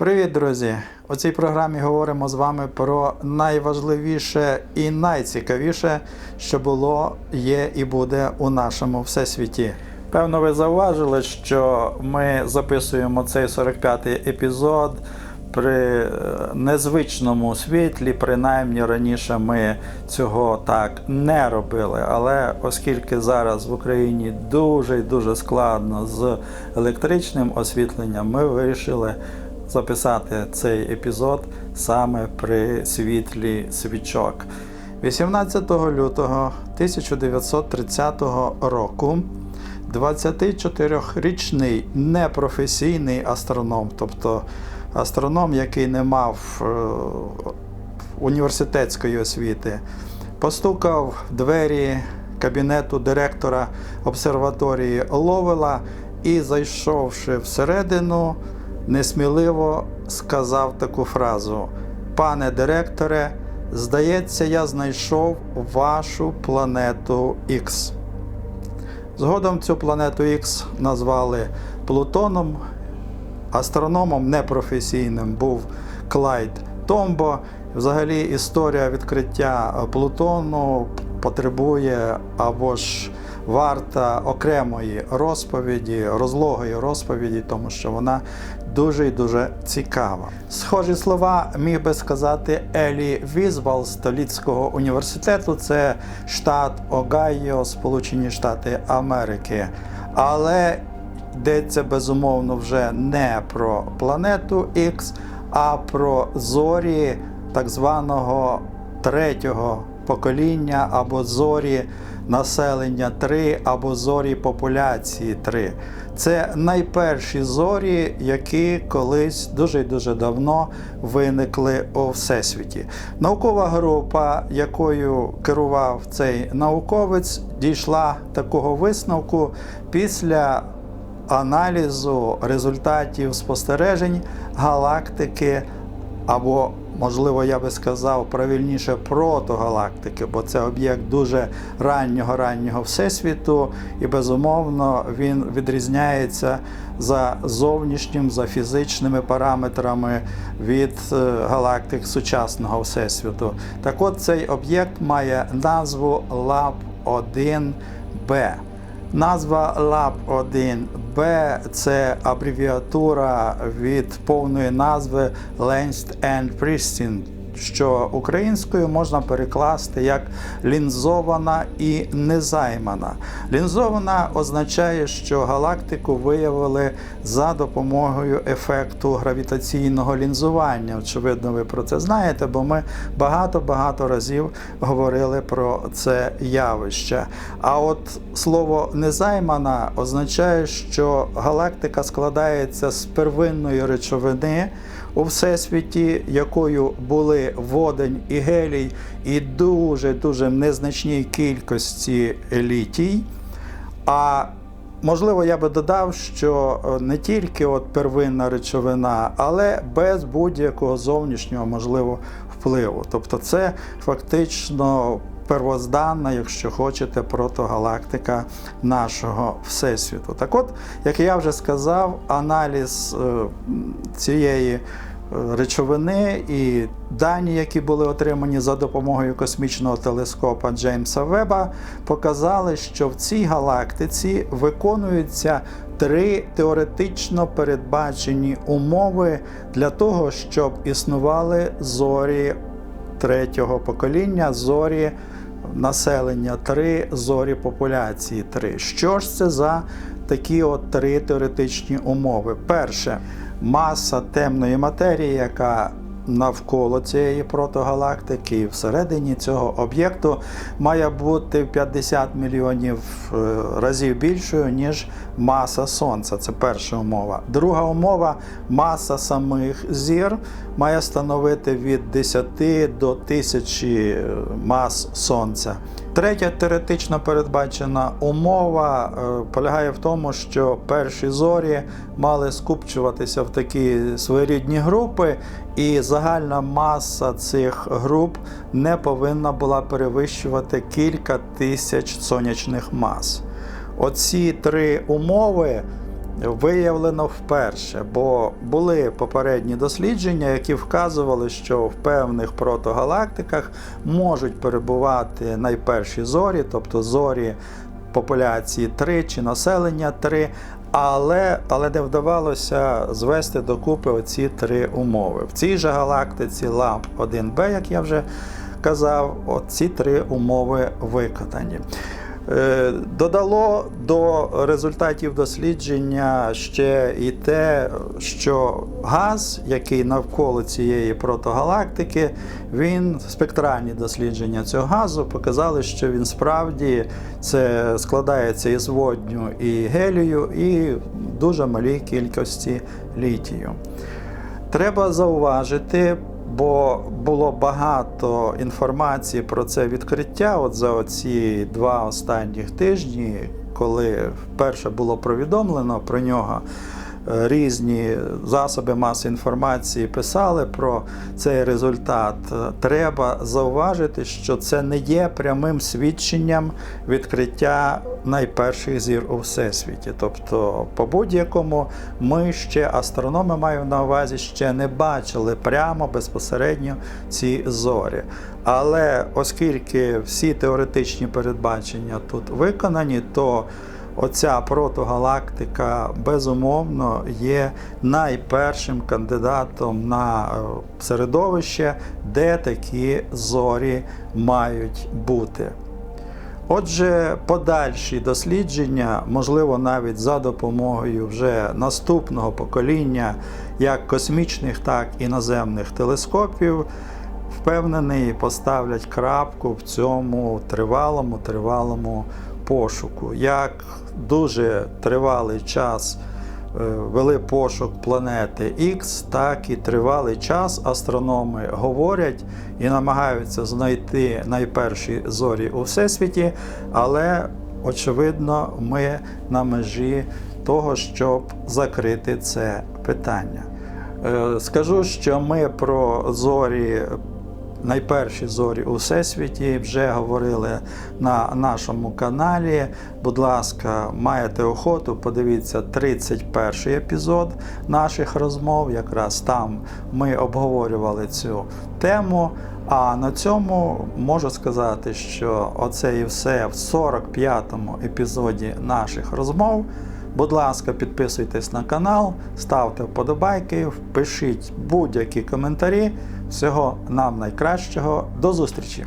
Привіт, друзі! У цій програмі говоримо з вами про найважливіше і найцікавіше, що було, є і буде у нашому всесвіті. Певно, ви зауважили, що ми записуємо цей 45-й епізод при е, незвичному світлі, принаймні раніше ми цього так не робили. Але оскільки зараз в Україні дуже і дуже складно з електричним освітленням, ми вирішили записати цей епізод саме при світлі свічок. 18 лютого 1930 року 24-річний непрофесійний астроном, тобто астроном, який не мав е, університетської освіти, постукав в двері кабінету директора обсерваторії Ловела і, зайшовши всередину, несміливо сказав таку фразу: Пане директоре, здається, я знайшов вашу планету Х. Згодом цю планету Х назвали Плутоном. Астрономом непрофесійним був Клайд Томбо. Взагалі, історія відкриття Плутону потребує або ж варта окремої розповіді, розлогої розповіді, тому що вона дуже і дуже цікава. Схожі слова міг би сказати Елі Візвал з Століцького університету. Це штат Огайо, Сполучені Штати Америки. Але йдеться безумовно вже не про планету Х, а про зорі так званого третього покоління або зорі населення 3 або зорі популяції 3. Це найперші зорі, які колись дуже дуже давно виникли у всесвіті. Наукова група, якою керував цей науковець, дійшла такого висновку після аналізу результатів спостережень галактики або можливо, я би сказав правильніше протогалактики, бо це об'єкт дуже раннього раннього всесвіту, і безумовно він відрізняється за зовнішнім, за фізичними параметрами від е, галактик сучасного всесвіту. Так от цей об'єкт має назву лап 1 b Назва lab 1 b це абревіатура від повної назви Lensed and Pristine, що українською можна перекласти як лінзована і незаймана. Лінзована означає, що галактику виявили за допомогою ефекту гравітаційного лінзування. Очевидно, ви про це знаєте, бо ми багато-багато разів говорили про це явище. А от слово незаймана означає, що галактика складається з первинної речовини у всесвіті, якою були водень і гелій, і дуже-дуже в незначній кількості літій. А можливо, я би додав, що не тільки от первинна речовина, але без будь-якого зовнішнього можливо впливу. Тобто, це фактично. Первозданна, якщо хочете, протогалактика нашого всесвіту. Так от, як я вже сказав, аналіз е, цієї речовини і дані, які були отримані за допомогою космічного телескопа Джеймса Веба, показали, що в цій галактиці виконуються три теоретично передбачені умови для того, щоб існували зорі третього покоління, зорі. Населення 3, зорі популяції 3. Що ж це за такі от три теоретичні умови? Перше, маса темної матерії, яка навколо цієї протогалактики і всередині цього об'єкту має бути в 50 мільйонів е, разів більшою, ніж маса Сонця. Це перша умова. Друга умова маса самих зір має становити від 10 до 1000 мас Сонця. Третя теоретично передбачена умова е, полягає в тому, що перші зорі мали скупчуватися в такі своєрідні групи, і загальна маса цих груп не повинна була перевищувати кілька тисяч сонячних мас. Оці три умови виявлено вперше, бо були попередні дослідження, які вказували, що в певних протогалактиках можуть перебувати найперші зорі, тобто зорі популяції 3 чи населення 3, але, але не вдавалося звести докупи оці три умови. В цій же галактиці ламп 1Б, як я вже казав, ці три умови виконані. Е, Додало до результатів дослідження ще і те, що газ, який навколо цієї протогалактики, він спектральні дослідження цього газу показали, що він справді це складається із водню і гелію, і дуже малій кількості літію. Треба зауважити, бо було багато інформації про це відкриття. От за оці два останніх тижні, коли вперше було повідомлено про нього. Е, Різні засоби маси інформації писали про цей результат. Е, Треба зауважити, що це не є прямим свідченням відкриття найперших зір у всесвіті. Тобто, по будь-якому ми ще астрономи маю на увазі, ще не бачили прямо безпосередньо ці зорі. Але оскільки всі теоретичні передбачення тут виконані, то Оця протогалактика безумовно є найпершим кандидатом на е, середовище, де такі зорі мають бути. Отже, подальші дослідження, можливо, навіть за допомогою вже наступного покоління як космічних, так і наземних телескопів, впевнений, поставлять крапку в цьому тривалому, тривалому пошуку. Як дуже тривалий час е, вели пошук планети X, так і тривалий час астрономи говорять і намагаються знайти найперші зорі у всесвіті, але очевидно, ми на межі того, щоб закрити це питання. Е, Скажу, що ми про зорі найперші зорі у всесвіті вже говорили на нашому каналі. Будь ласка, маєте охоту, подивіться 31 епізод наших розмов. Якраз там ми обговорювали цю тему. А на цьому можу сказати, що оце і все в 45-му епізоді наших розмов. Будь ласка, підписуйтесь на канал, ставте вподобайки, пишіть будь-які коментарі. Всього нам найкращого. До зустрічі!